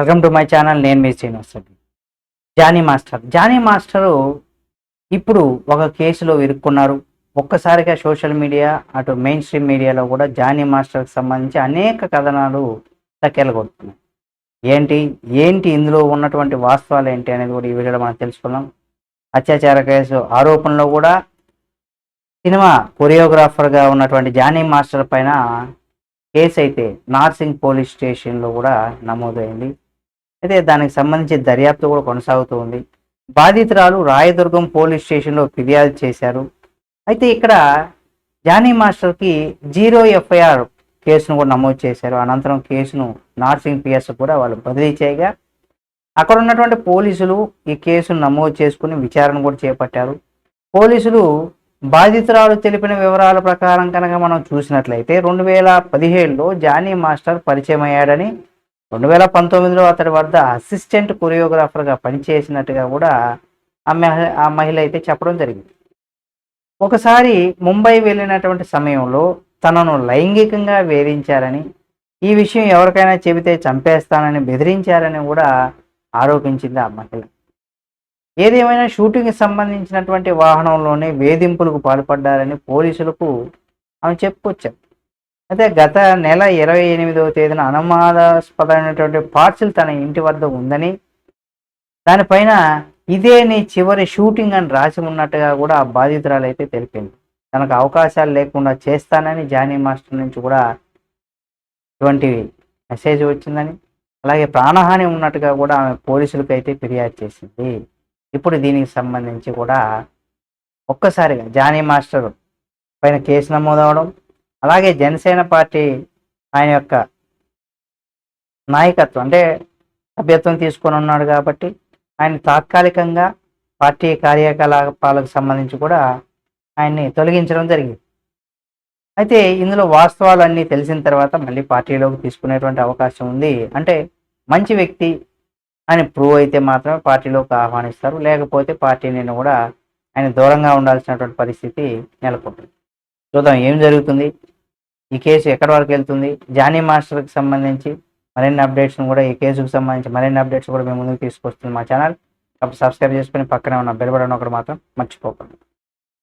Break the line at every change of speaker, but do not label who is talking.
Welcome to my channel నేను మీ Srinivas Reddy. Jani master. Jani master ఇప్పుడు ఒక కేసులో ఇరుక్కున్నారు. ఒక్కసారిగా సోషల్ మీడియా అటు మెయిన్ స్ట్రీమ్ మీడియాలో కూడా జానీ మాస్టర్కి సంబంధించి అనేక కథనాలు తక్కెలు కొడుతున్నాయి ఏంటి? ఏంటి ఇందులో ఉన్నటువంటి వాస్తవాలు ఏంటి అనేది కూడా ఈ వీడియోలో మనం తెలుసుకున్నాం అత్యాచార కేసు ఆరోపణలో కూడా సినిమా కొరియోగ్రాఫర్గా ఉన్నటువంటి జానీ మాస్టర్ పైన కేసు అయితే నార్సింగ్ పోలీస్ స్టేషన్లో కూడా నమోదైంది. అయితే దానికి సంబంధించి దర్యాప్తు కూడా కొనసాగుతూ ఉంది బాధితురాలు రాయదుర్గం పోలీస్ స్టేషన్లో ఫిర్యాదు చేశారు. అయితే ఇక్కడ జానీ మాస్టర్కి జీరో ఎఫ్ఐఆర్ కేసును కూడా నమోదు చేశారు. అనంతరం కేసును నార్సింగ్ పిఎస్ కూడా వాళ్ళు బదిలీ చేయగా అక్కడ ఉన్నటువంటి పోలీసులు ఈ కేసును నమోదు చేసుకుని విచారణ కూడా చేపట్టారు. పోలీసులు బాధితురాలు తెలిపిన వివరాల ప్రకారం కనుక మనం చూసినట్లయితే రెండు వేల పదిహేడులో జానీ మాస్టర్ పరిచయం అయ్యాడని రెండు వేల పంతొమ్మిదిలో అతడి వద్ద అసిస్టెంట్ కొరియోగ్రాఫర్గా పనిచేసినట్టుగా కూడా ఆ మహి ఆ మహిళ అయితే చెప్పడం జరిగింది. ఒకసారి ముంబై వెళ్ళినటువంటి సమయంలో తనను లైంగికంగా వేధించారని ఈ విషయం ఎవరికైనా చెబితే చంపేస్తానని బెదిరించారని కూడా ఆరోపించింది ఆ మహిళ. ఏదేమైనా షూటింగ్కి సంబంధించినటువంటి వాహనంలోనే వేధింపులకు పాల్పడ్డారని పోలీసులకు ఆమె చెప్పుకొచ్చారు. అయితే గత నెల ఇరవై ఎనిమిదవ తేదీన అనుమానాస్పదమైనటువంటి పార్సిల్ తన ఇంటి వద్ద ఉందని దానిపైన ఇదే నీ చివరి షూటింగ్ అని రాసి ఉన్నట్టుగా కూడా ఆ బాధితురాలు అయితే తెలిపింది. తనకు అవకాశాలు లేకుండా చేస్తానని జానీ మాస్టర్ నుంచి కూడా ఇటువంటి మెసేజ్ వచ్చిందని అలాగే ప్రాణహాని ఉన్నట్టుగా కూడా ఆమె పోలీసులకు అయితే ఫిర్యాదు చేసింది. ఇప్పుడు దీనికి సంబంధించి కూడా ఒక్కసారిగా జానీ మాస్టర్ పైన కేసు నమోదవడం అలాగే జనసేన పార్టీ ఆయన యొక్క నాయకత్వం అంటే సభ్యత్వం తీసుకొని ఉన్నాడు కాబట్టి ఆయన తాత్కాలికంగా పార్టీ కార్యకలాపాలకు సంబంధించి కూడా ఆయన్ని తొలగించడం జరిగింది. అయితే ఇందులో వాస్తవాలు అన్నీ తెలిసిన తర్వాత మళ్ళీ పార్టీలోకి తీసుకునేటువంటి అవకాశం ఉంది. అంటే మంచి వ్యక్తి అని ప్రూవ్ అయితే మాత్రమే పార్టీలోకి ఆహ్వానిస్తారు. లేకపోతే పార్టీ నేను కూడా ఆయన దూరంగా ఉండాల్సినటువంటి పరిస్థితి నెలకొంటుంది. చూద్దాం ఏం జరుగుతుంది. ఈ కేసు ఎక్కడి వరకు వెళ్తుంది. జానీ మాస్టర్కి సంబంధించి మరిన్ని అప్డేట్స్ను కూడా ఈ కేసుకు సంబంధించి మరిన్ని అప్డేట్స్ కూడా మేము ముందుకు తీసుకొస్తుంది మా ఛానల్. సబ్స్క్రైబ్ చేసుకుని పక్కనే ఉన్న బెల్ బటన్ ఒకటి మాత్రం మర్చిపోకండి.